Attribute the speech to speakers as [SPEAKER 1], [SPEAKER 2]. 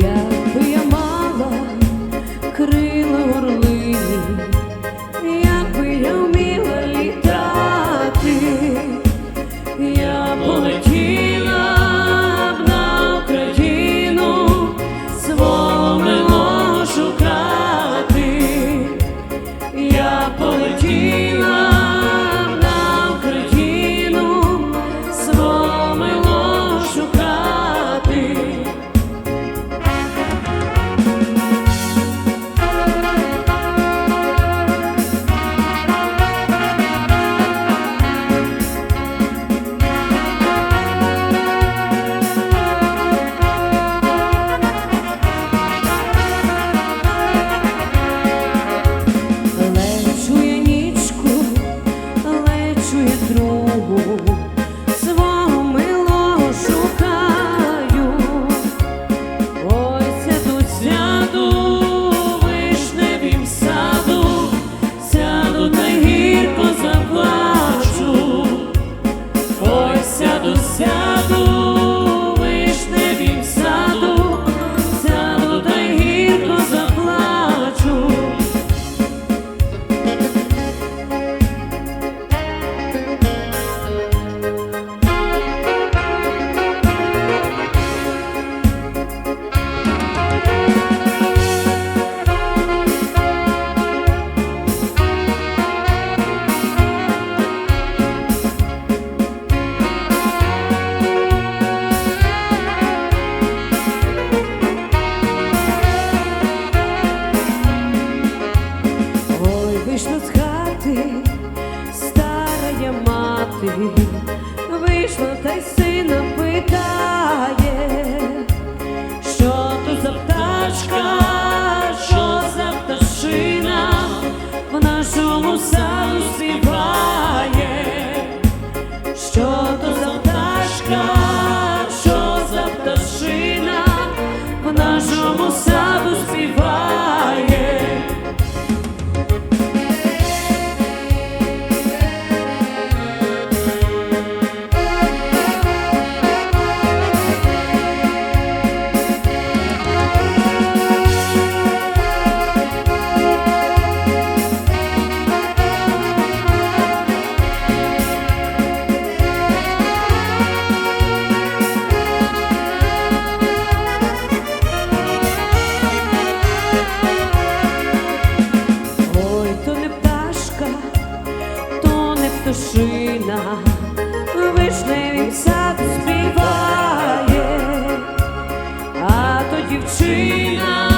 [SPEAKER 1] yeah. somos salvos e vai. вершина, вишневим саду співає, а то дівчина.